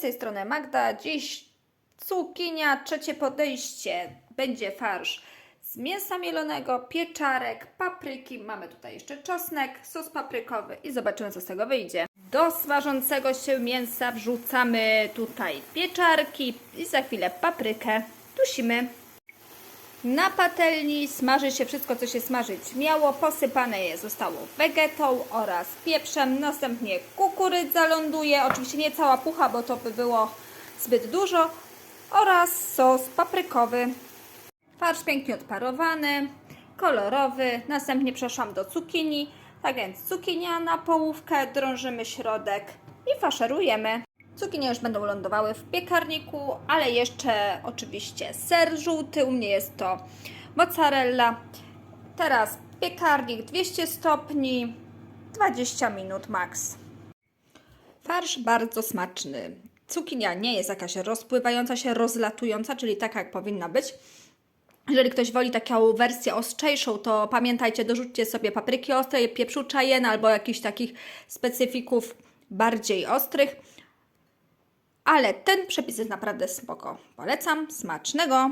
tej strony Magda. Dziś cukinia, trzecie podejście. Będzie farsz z mięsa mielonego, pieczarek, papryki. Mamy tutaj jeszcze czosnek, sos paprykowy i zobaczymy, co z tego wyjdzie. Do smażącego się mięsa wrzucamy tutaj pieczarki i za chwilę paprykę. Dusimy. Na patelni smaży się wszystko, co się smażyć miało. Posypane je zostało wegetą oraz pieprzem. Następnie kukurydza ląduje. Oczywiście nie cała pucha, bo to by było zbyt dużo. Oraz sos paprykowy. Farsz pięknie odparowany, kolorowy. Następnie przeszłam do cukinii. Tak więc cukinia na połówkę, drążymy środek i faszerujemy. Cukinie już będą lądowały w piekarniku, ale jeszcze oczywiście ser żółty, u mnie jest to mozzarella. Teraz piekarnik 200 stopni, 20 minut max. Farsz bardzo smaczny. Cukinia nie jest jakaś rozpływająca się, rozlatująca, czyli taka jak powinna być. Jeżeli ktoś woli taką wersję ostrzejszą, to pamiętajcie, dorzućcie sobie papryki ostre, pieprzu cayenne albo jakichś takich specyfików bardziej ostrych. Ale ten przepis jest naprawdę spoko. Polecam, smacznego!